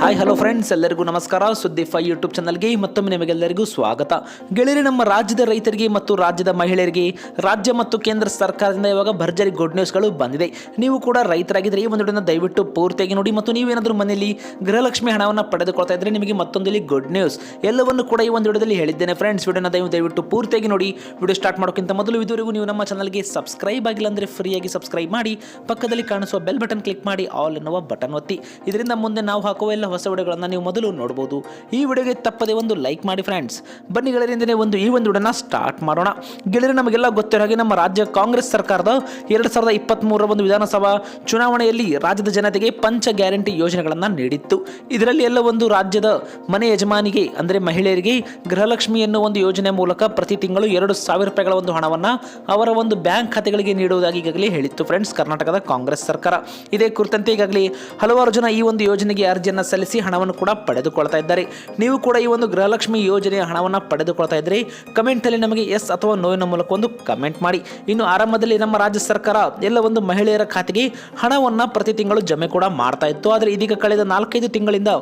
Hi hello friends ಎಲ್ಲರಿಗೂ ನಮಸ್ಕಾರ. ಸುದ್ದಿ ಫೈ ಯೂಟ್ಯೂಬ್ ಚಾನಲ್ಗೆ ಮತ್ತೊಮ್ಮೆ ನಿಮಗೆಲ್ಲರಿಗೂ ಸ್ವಾಗತ. ಗೆಳೆಯರಿ, ನಮ್ಮ ರಾಜ್ಯದ ರೈತರಿಗೆ ಮತ್ತು ರಾಜ್ಯದ ಮಹಿಳೆಯರಿಗೆ ರಾಜ್ಯ ಮತ್ತು ಕೇಂದ್ರ ಸರ್ಕಾರದಿಂದ ಇವಾಗ ಭರ್ಜರಿ ಗುಡ್ ನ್ಯೂಸ್ಗಳು ಬಂದಿದೆ. ನೀವು ಕೂಡ ರೈತರಾಗಿದ್ದರೆ ಈ ಒಂದು ದಯವಿಟ್ಟು ಪೂರ್ತಿಯಾಗಿ ನೋಡಿ ಮತ್ತು ನೀವೇನಾದರೂ ಮನೆಯಲ್ಲಿ ಗೃಹಲಕ್ಷ್ಮಿ ಹಣವನ್ನು ಪಡೆದುಕೊಳ್ತಾ ಇದ್ದರೆ ನಿಮಗೆ ಮತ್ತೊಂದಲ್ಲಿ ಗುಡ್ ನ್ಯೂಸ್ ಎಲ್ಲವನ್ನು ಕೂಡ ಈ ಒಂದು ವಿಡಿಯೋದಲ್ಲಿ ಹೇಳಿದ್ದೇನೆ ಫ್ರೆಂಡ್ಸ್ ವಿಡಿಯೋನ ದಯವು ದಯವಿಟ್ಟು ಪೂರ್ತಿಯಾಗಿ ನೋಡಿ. ವಿಡಿಯೋ ಸ್ಟಾರ್ಟ್ ಮಾಡೋಕ್ಕಿಂತ ಮೊದಲು ಇದುವರೆಗೂ ನೀವು ನಮ್ಮ ಚಾನಲ್ಗೆ ಸಬ್ಸ್ಕ್ರೈಬ್ ಆಗಿಲ್ಲ ಅಂದರೆ ಫ್ರೀಯಾಗಿ ಸಬ್ಸ್ಕ್ರೈಬ್ ಮಾಡಿ. ಪಕ್ಕದಲ್ಲಿ ಕಾಣಿಸುವ ಬೆಲ್ ಬಟನ್ ಕ್ಲಿಕ್ ಮಾಡಿ ಆಲ್ ಎನ್ನುವ ಬಟನ್ ಒತ್ತಿ. ಇದರಿಂದ ಮುಂದೆ ನಾವು ಹಾಕುವ ಎಲ್ಲ ಹೊಸ ವಿಡಿಯೋಗಳನ್ನು ನೀವು ಮೊದಲು ನೋಡ್ಬೋದು. ಈ ವಿಡಿಯೋಗೆ ತಪ್ಪದೆ ಒಂದು ಲೈಕ್ ಮಾಡಿ ಫ್ರೆಂಡ್ಸ್ ಬನ್ನಿ ಗೆಳೆಯರಿಂದನೇ ಒಂದು ಈ ಒಂದು ವಿಡಿಯೋನ ಸ್ಟಾರ್ಟ್ ಮಾಡೋಣ. ಗೆಳೆಯರು, ನಮಗೆಲ್ಲ ಗೊತ್ತಿರೋ ಹಾಗೆ ನಮ್ಮ ರಾಜ್ಯ ಕಾಂಗ್ರೆಸ್ ಸರ್ಕಾರದ ಎರಡು ಸಾವಿರದ ಇಪ್ಪತ್ತ್ಮೂರರ ಒಂದು ವಿಧಾನಸಭಾ ಚುನಾವಣೆಯಲ್ಲಿ ರಾಜ್ಯದ ಜನತೆಗೆ ಪಂಚ ಗ್ಯಾರಂಟಿ ಯೋಜನೆಗಳನ್ನು ನೀಡಿತ್ತು. ಇದರಲ್ಲಿ ಎಲ್ಲ ಒಂದು ರಾಜ್ಯದ ಮನೆ ಯಜಮಾನಿಗೆ, ಅಂದರೆ ಮಹಿಳೆಯರಿಗೆ ಗೃಹಲಕ್ಷ್ಮಿ ಎನ್ನುವ ಒಂದು ಯೋಜನೆ ಮೂಲಕ ಪ್ರತಿ ತಿಂಗಳು ಎರಡು ಸಾವಿರ ರೂಪಾಯಿಗಳ ಒಂದು ಹಣವನ್ನು ಅವರ ಒಂದು ಬ್ಯಾಂಕ್ ಖಾತೆಗಳಿಗೆ ನೀಡುವುದಾಗಿ ಈಗಾಗಲೇ ಹೇಳಿತ್ತು ಫ್ರೆಂಡ್ಸ್ ಕರ್ನಾಟಕದ ಕಾಂಗ್ರೆಸ್ ಸರ್ಕಾರ. ಇದೇ ಕುರಿತಂತೆ ಈಗಾಗಲೇ ಹಲವಾರು ಜನ ಈ ಒಂದು ಯೋಜನೆಗೆ ಅರ್ಜಿಯನ್ನು ಸಲ್ಲಿಸಿ ಹಣವನ್ನು ಕೂಡ ಪಡೆದುಕೊಳ್ತಾ ಇದ್ದಾರೆ. ನೀವು ಕೂಡ ಈ ಒಂದು ಗೃಹಲಕ್ಷ್ಮಿ ಯೋಜನೆಯ ಹಣವನ್ನು ಪಡೆದುಕೊಳ್ತಾ ಇದ್ದರೆ ಕಮೆಂಟಲ್ಲಿ ನಮಗೆ ಎಸ್ ಅಥವಾ ನೋವಿನ ಮೂಲಕ ಒಂದು ಕಮೆಂಟ್ ಮಾಡಿ. ಇನ್ನು ಆರಂಭದಲ್ಲಿ ನಮ್ಮ ರಾಜ್ಯ ಸರ್ಕಾರ ಎಲ್ಲ ಒಂದು ಮಹಿಳೆಯರ ಖಾತೆಗೆ ಹಣವನ್ನು ಪ್ರತಿ ತಿಂಗಳು ಜಮೆ ಕೂಡ ಮಾಡ್ತಾ ಇತ್ತು. ಆದರೆ ಇದೀಗ ಕಳೆದ ನಾಲ್ಕೈದು ತಿಂಗಳಿಂದ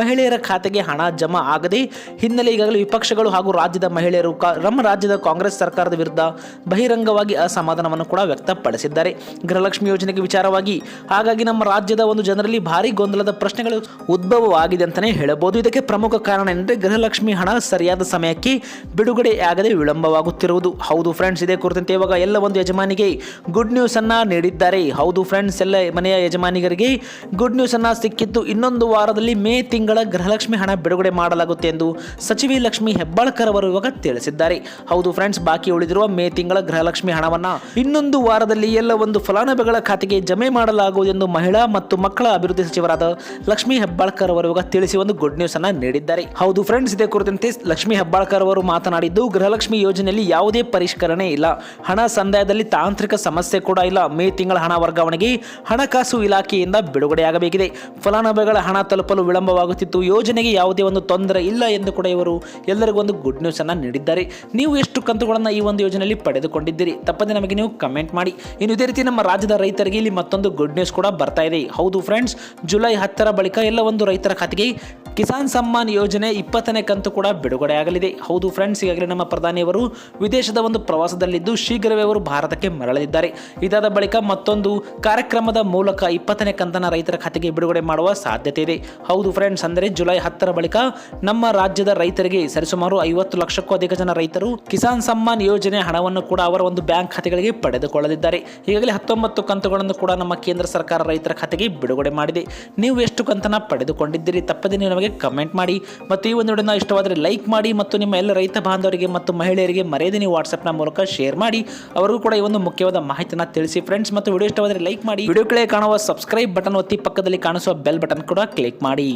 ಮಹಿಳೆಯರ ಖಾತೆಗೆ ಹಣ ಜಮಾ ಆಗದೆ ಹಿನ್ನೆಲೆ ಈಗಾಗಲೇ ವಿಪಕ್ಷಗಳು ಹಾಗೂ ರಾಜ್ಯದ ಮಹಿಳೆಯರು ನಮ್ಮ ರಾಜ್ಯದ ಕಾಂಗ್ರೆಸ್ ಸರ್ಕಾರದ ವಿರುದ್ಧ ಬಹಿರಂಗವಾಗಿ ಅಸಮಾಧಾನವನ್ನು ಕೂಡ ವ್ಯಕ್ತಪಡಿಸಿದ್ದಾರೆ. ಗೃಹಲಕ್ಷ್ಮಿ ಯೋಜನೆಗೆ ವಿಚಾರವಾಗಿ ಹಾಗಾಗಿ ನಮ್ಮ ರಾಜ್ಯದ ಒಂದು ಜನರಲ್ಲಿ ಭಾರಿ ಗೊಂದಲದ ಪ್ರಶ್ನೆಗಳು ಉದ್ಭವವಾಗಿದೆ ಅಂತಲೇ ಹೇಳಬಹುದು. ಇದಕ್ಕೆ ಪ್ರಮುಖ ಕಾರಣ ಎಂದರೆ ಗೃಹಲಕ್ಷ್ಮಿ ಹಣ ಸರಿಯಾದ ಸಮಯಕ್ಕೆ ಬಿಡುಗಡೆಯಾಗದೆ ವಿಳಂಬವಾಗುತ್ತಿರುವುದು. ಹೌದು ಫ್ರೆಂಡ್ಸ್ ಇದೇ ಕುರಿತಂತೆ ಇವಾಗ ಎಲ್ಲ ಒಂದು ಯಜಮಾನಿಗೆ ಗುಡ್ ನ್ಯೂಸ್ ಅನ್ನ ನೀಡಿದ್ದಾರೆ. ಹೌದು ಫ್ರೆಂಡ್ಸ್ ಎಲ್ಲ ಮನೆಯ ಯಜಮಾನಿಗರಿಗೆ ಗುಡ್ ನ್ಯೂಸ್ ಅನ್ನ ಸಿಕ್ಕಿತ್ತು ಇನ್ನೊಂದು ವಾರದಲ್ಲಿ ಮೇ ತಿಂಗಳ ಗೃಹಲಕ್ಷ್ಮಿ ಹಣ ಬಿಡುಗಡೆ ಮಾಡಲಾಗುತ್ತೆ ಎಂದು ಸಚಿವಿ ಲಕ್ಷ್ಮಿ ಹೆಬ್ಬಾಳ್ಕರ್ ಅವರು ಇವಾಗ ತಿಳಿಸಿದ್ದಾರೆ. ಹೌದು ಫ್ರೆಂಡ್ಸ್ ಬಾಕಿ ಉಳಿದಿರುವ ಮೇ ತಿಂಗಳ ಗೃಹಲಕ್ಷ್ಮಿ ಹಣವನ್ನ ಇನ್ನೊಂದು ವಾರದಲ್ಲಿ ಎಲ್ಲ ಒಂದು ಫಲಾನುಭವಿಗಳ ಖಾತೆಗೆ ಜಮೆ ಮಾಡಲಾಗುವುದು ಎಂದು ಮಹಿಳಾ ಮತ್ತು ಮಕ್ಕಳ ಅಭಿವೃದ್ಧಿ ಸಚಿವರಾದ ಲಕ್ಷ್ಮಿ ಹೆಬ್ಬಾಳ್ಕರ್ ಅವರು ಇವಾಗ ತಿಳಿಸಿ ಒಂದು ಗುಡ್ ನ್ಯೂಸ್ ಅನ್ನ ನೀಡಿದ್ದಾರೆ. ಹೌದು ಫ್ರೆಂಡ್ಸ್ ಇದೇ ಕುರಿತಂತೆ ಲಕ್ಷ್ಮಿ ಹೆಬ್ಬಾಳ್ಕರ್ ಅವರು ಮಾತನಾಡಿದ್ದು, ಗೃಹಲಕ್ಷ್ಮಿ ಯೋಜನೆಯಲ್ಲಿ ಯಾವುದೇ ಪರಿಷ್ಕರಣೆ ಇಲ್ಲ. ಹಣ ಸಂದಾಯದಲ್ಲಿ ತಾಂತ್ರಿಕ ಸಮಸ್ಯೆ ಕೂಡ ಇಲ್ಲ. ಮೇ ತಿಂಗಳ ಹಣ ವರ್ಗಾವಣೆಗೆ ಹಣಕಾಸು ಇಲಾಖೆಯಿಂದ ಬಿಡುಗಡೆಯಾಗಬೇಕಿದೆ. ಫಲಾನುಭವಿಗಳ ಹಣ ತಲುಪಲು ವಿಳಂಬವಾಗುತ್ತಿತ್ತು. ಯೋಜನೆಗೆ ಯಾವುದೇ ಒಂದು ತೊಂದರೆ ಇಲ್ಲ ಎಂದು ಕೂಡ ಇವರು ಎಲ್ಲರಿಗೂ ಒಂದು ಗುಡ್ ನ್ಯೂಸ್ ಅನ್ನ ನೀಡಿದ್ದಾರೆ. ನೀವು ಎಷ್ಟು ಕಂತುಗಳನ್ನು ಈ ಒಂದು ಯೋಜನೆಯಲ್ಲಿ ಪಡೆದುಕೊಂಡಿದ್ದೀರಿ? ತಪ್ಪದೆ ನಮಗೆ ನೀವು ಕಮೆಂಟ್ ಮಾಡಿ. ಇನ್ನು ಇದೇ ರೀತಿ ನಮ್ಮ ರಾಜ್ಯದ ರೈತರಿಗೆ ಇಲ್ಲಿ ಮತ್ತೊಂದು ಗುಡ್ ನ್ಯೂಸ್ ಕೂಡ ಬರ್ತಾ ಇದೆ. ಹೌದು ಫ್ರೆಂಡ್ಸ್ ಜುಲೈ ಹತ್ತರ ಬಳಿಕ ಎಲ್ಲ ಒಂದು ರೈತರ ಖಾತೆಗೆ ಕಿಸಾನ್ ಸಮ್ಮಾನ್ ಯೋಜನೆ ಇಪ್ಪತ್ತನೇ ಕಂತು ಕೂಡ ಬಿಡುಗಡೆಯಾಗಲಿದೆ ಹೌದು ಫ್ರೆಂಡ್ಸ್ ಈಗಾಗಲೇ ನಮ್ಮ ಪ್ರಧಾನಿಯವರು ವಿದೇಶದ ಒಂದು ಪ್ರವಾಸದಲ್ಲಿದ್ದು ಶೀಘ್ರವೇ ಅವರು ಭಾರತಕ್ಕೆ ಮರಳಲಿದ್ದಾರೆ. ಇದಾದ ಬಳಿಕ ಮತ್ತೊಂದು ಕಾರ್ಯಕ್ರಮದ ಮೂಲಕ ಇಪ್ಪತ್ತನೇ ಕಂತನ ರೈತರ ಖಾತೆಗೆ ಬಿಡುಗಡೆ ಮಾಡುವ ಸಾಧ್ಯತೆ ಇದೆ. ಹೌದು ಫ್ರೆಂಡ್ಸ್ ಅಂದರೆ ಜುಲೈ ಹತ್ತರ ಬಳಿಕ ನಮ್ಮ ರಾಜ್ಯದ ರೈತರಿಗೆ ಸರಿಸುಮಾರು ಐವತ್ತು ಲಕ್ಷಕ್ಕೂ ಅಧಿಕ ಜನ ರೈತರು ಕಿಸಾನ್ ಸಮ್ಮಾನ್ ಯೋಜನೆ ಹಣವನ್ನು ಕೂಡ ಅವರ ಒಂದು ಬ್ಯಾಂಕ್ ಖಾತೆಗಳಿಗೆ ಪಡೆದುಕೊಳ್ಳಲಿದ್ದಾರೆ. ಈಗಾಗಲೇ ಹತ್ತೊಂಬತ್ತು ಕಂತುಗಳನ್ನು ಕೂಡ ನಮ್ಮ ಕೇಂದ್ರ ಸರ್ಕಾರ ರೈತರ ಖಾತೆಗೆ ಬಿಡುಗಡೆ ಮಾಡಿದೆ. ನೀವು ಎಷ್ಟು ಕಂತನ ಪಡೆದುಕೊಂಡಿದ್ದೀರಿ ತಪ್ಪದೇ ನೀವು ನಮಗೆ ಕಮೆಂಟ್ ಮಾಡಿ. ಮತ್ತು ಈ ಒಂದು ವಿಡಿಯೋನ ಇಷ್ಟವಾದರೆ ಲೈಕ್ ಮಾಡಿ ಮತ್ತು ನಿಮ್ಮ ಎಲ್ಲ ರೈತ ಬಾಂಧವರಿಗೆ ಮತ್ತು ಮಹಿಳೆಯರಿಗೆ ಮರೆಯದೆ ನೀವು ವಾಟ್ಸಪ್ನ ಮೂಲಕ ಶೇರ್ ಮಾಡಿ. ಅವರಿಗೂ ಕೂಡ ಈ ಒಂದು ಮುಖ್ಯವಾದ ಮಾಹಿತಿನ ತಿಳಿಸಿ. ಫ್ರೆಂಡ್ಸ್ ಮತ್ತು ವಿಡಿಯೋ ಇಷ್ಟವಾದರೆ ಲೈಕ್ ಮಾಡಿ. ವಿಡಿಯೋ ಕೆಳಗೆ ಕಾಣುವ ಸಬ್ಸ್ಕ್ರೈಬ್ ಬಟನ್ ಒತ್ತಿ ಪಕ್ಕದಲ್ಲಿ ಕಾಣಿಸುವ ಬೆಲ್ ಬಟನ್ ಕೂಡ ಕ್ಲಿಕ್ ಮಾಡಿ.